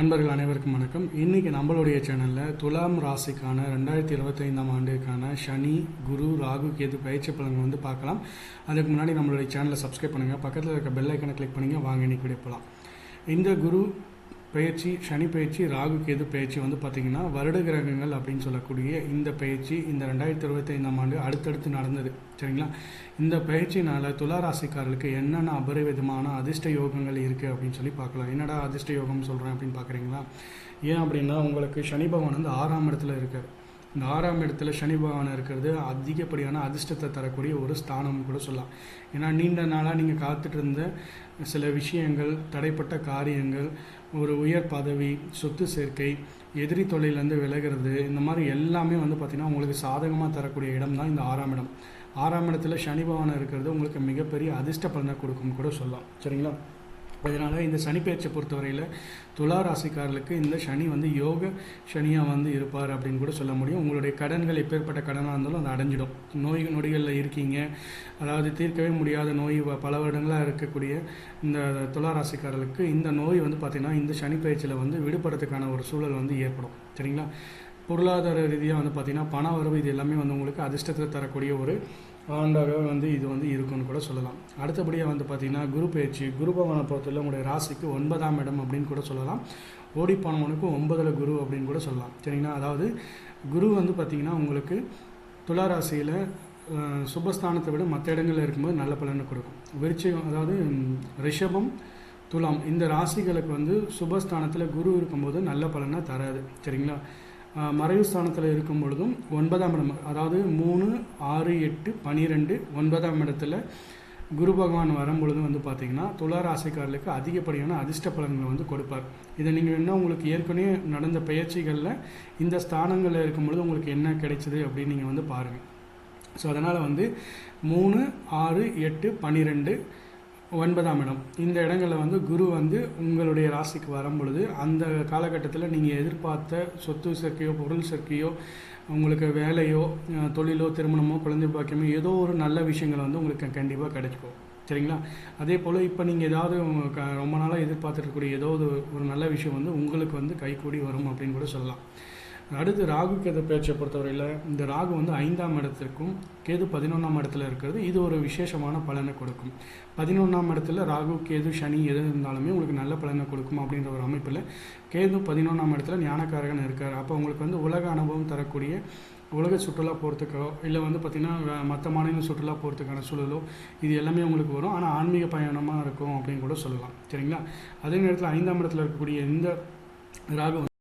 அன்பர்கள் அனைவருக்கும் வணக்கம். இன்னைக்கு நம்மளுடைய சேனலில் துலாம் ராசிக்கான ரெண்டாயிரத்தி இருபத்தைந்தாம் ஆண்டுக்கான சனி குரு ராகு கேது பயிற்சி பலன்கள் வந்து பார்க்கலாம். அதுக்கு முன்னாடி நம்மளுடைய சேனலை சப்ஸ்கிரைப் பண்ணுங்கள் பக்கத்தில் இருக்க பெல் ஐக்கனை கிளிக் பண்ணுங்கள் வாங்க இன்றைக்கி போகலாம் இந்த குரு பயிற்சி சனி பயிற்சி ராகு கேது பயிற்சி வந்து பார்த்திங்கன்னா வருட கிரகங்கள் அப்படின்னு சொல்லக்கூடிய இந்த பயிற்சி இந்த ரெண்டாயிரத்தி இருபத்தைந்தாம் ஆண்டு அடுத்தடுத்து நடந்தது. சரிங்களா? இந்த பயிற்சினால் துளாராசிக்காரர்களுக்கு என்னென்ன அபரிவிதமான அதிர்ஷ்ட யோகங்கள் இருக்குது அப்படின்னு சொல்லி பார்க்கலாம். என்னடா அதிர்ஷ்ட யோகம் சொல்கிறேன் அப்படின்னு பார்க்குறீங்களா? ஏன் அப்படின்னா உங்களுக்கு சனி பகவான் வந்து ஆறாம் இடத்துல இருக்கார். இந்த ஆறாம் இடத்துல சனி பகவான் இருக்கிறது அதிகப்படியான அதிர்ஷ்டத்தை தரக்கூடிய ஒரு ஸ்தானம் கூட சொல்லலாம். ஏன்னா நீண்ட நாளாக நீங்கள் காத்துட்டு இருந்த சில விஷயங்கள் தடைப்பட்ட காரியங்கள் ஒரு உயர் பதவி சொத்து சேர்க்கை எதிரி தொழிலேருந்து விலகிறது இந்த மாதிரி எல்லாமே வந்து பார்த்திங்கன்னா உங்களுக்கு சாதகமாக தரக்கூடிய இடம் தான் இந்த ஆறாம் இடம். ஆறாம் இடத்துல சனி பகவான் இருக்கிறது உங்களுக்கு மிகப்பெரிய அதிர்ஷ்ட பலனை கொடுக்கும்னு கூட சொல்லலாம். சரிங்களா? அதனால் இந்த சனிப்பெயர்ச்சியை பொறுத்தவரையில் துலா ராசிக்காரர்களுக்கு இந்த சனி வந்து யோக சனியாக வந்து இருப்பார் அப்படின்னு கூட சொல்ல முடியும். உங்களுடைய கடன்கள் எப்பேற்பட்ட கடனாக இருந்தாலும் அது அடைஞ்சிடும். நோய் நொடிகளில் இருக்கீங்க. அதாவது தீர்க்கவே முடியாத நோய் வ- பல வருடங்களாக இருக்கக்கூடிய இந்த துலா ராசிக்காரர்களுக்கு இந்த நோய் வந்து பார்த்திங்கன்னா இந்த சனிப்பெயர்ச்சியில் வந்து விடுபடுறதுக்கான ஒரு சூழல் வந்து ஏற்படும். சரிங்களா? பொருளாதார ரீதியாக வந்து பார்த்திங்கன்னா பண வரவு இது எல்லாமே வந்து உங்களுக்கு அதிர்ஷ்டத்தை தரக்கூடிய ஒரு ஆண்டாக வந்து இது வந்து இருக்கும்னு கூட சொல்லலாம். அடுத்தபடியாக வந்து பார்த்திங்கன்னா குரு பயிற்சி குரு பவனை பொறுத்தவரை உங்களுடைய ராசிக்கு ஒன்பதாம் இடம் அப்படின்னு கூட சொல்லலாம். ஓடிப்போனவனுக்கும் ஒன்பதில் குரு அப்படின்னு கூட சொல்லலாம். சரிங்களா? அதாவது குரு வந்து பார்த்திங்கன்னா உங்களுக்கு துலா ராசியில் சுபஸ்தானத்தை விட மற்ற இடங்களில் இருக்கும்போது நல்ல பலனை கொடுக்கும். விருச்சிகம் அதாவது ரிஷபம் துலாம் இந்த ராசிகளுக்கு வந்து சுபஸ்தானத்தில் குரு இருக்கும்போது நல்ல பலனை தராது. சரிங்களா? மறைவு ஸ்தானத்தில் இருக்கும் பொழுதும் ஒன்பதாம் இடம் அதாவது மூணு ஆறு எட்டு பனிரெண்டு ஒன்பதாம் இடத்துல குரு பகவான் வரும்பொழுது வந்து பார்த்தீங்கன்னா துலா ராசிக்காரர்களுக்கு அதிகப்படியான அதிர்ஷ்ட பலன்களை வந்து கொடுப்பார். இதை நீங்கள் என்ன உங்களுக்கு ஏற்கனவே நடந்த பயிற்சிகளில் இந்த ஸ்தானங்களில் இருக்கும் பொழுது உங்களுக்கு என்ன கிடைச்சிது அப்படின்னு நீங்கள் வந்து பாருங்கள் ஸோ அதனால் வந்து மூணு ஆறு எட்டு பன்னிரெண்டு ஒன்பதாம் இடம். இந்த இடங்களில் வந்து குரு வந்து உங்களுடைய ராசிக்கு வரும் பொழுது அந்த காலகட்டத்தில் நீங்கள் எதிர்பார்த்த சொத்து சேர்க்கையோ பொருள் சேர்க்கையோ உங்களுக்கு வேலையோ தொழிலோ திருமணமோ குழந்தை பாக்கியமோ ஏதோ ஒரு நல்ல விஷயங்கள் வந்து உங்களுக்கு கண்டிப்பாக கிடைக்கும் சரிங்களா? அதே போல் இப்போ நீங்கள் ஏதாவது க- ரொம்ப நாளாக எதிர்பார்த்துருக்கக்கூடிய ஏதோ ஒரு ஒரு நல்ல விஷயம் வந்து உங்களுக்கு வந்து கைகூடி வரும் அப்படின்னு கூட சொல்லலாம். அடுத்து ராகு கேது பேச்சை பொறுத்தவரையில் இந்த ராகு வந்து ஐந்தாம் இடத்திற்கும் கேது பதினொன்றாம் இடத்துல இருக்கிறது. இது ஒரு விசேஷமான பலனை கொடுக்கும். பதினொன்றாம் இடத்துல ராகு கேது சனி எது இருந்தாலுமே உங்களுக்கு நல்ல பலனை கொடுக்கும் அப்படின்ற ஒரு அமைப்பில் கேது பதினொன்றாம் இடத்துல ஞானக்காரகன் இருக்கார். அப்போ உங்களுக்கு வந்து உலக அனுபவம் தரக்கூடிய உலக சுற்றுலா போகிறதுக்கோ இல்லை வந்து பார்த்திங்கன்னா மற்ற மாநில சுற்றுலா போகிறதுக்கான சூழலோ இது எல்லாமே உங்களுக்கு வரும். ஆனால் ஆன்மீக பயணமாக இருக்கும் அப்படின்னு கூட சொல்லலாம். சரிங்களா? அதே நேரத்தில் ஐந்தாம் இடத்துல இருக்கக்கூடிய இந்த ராகு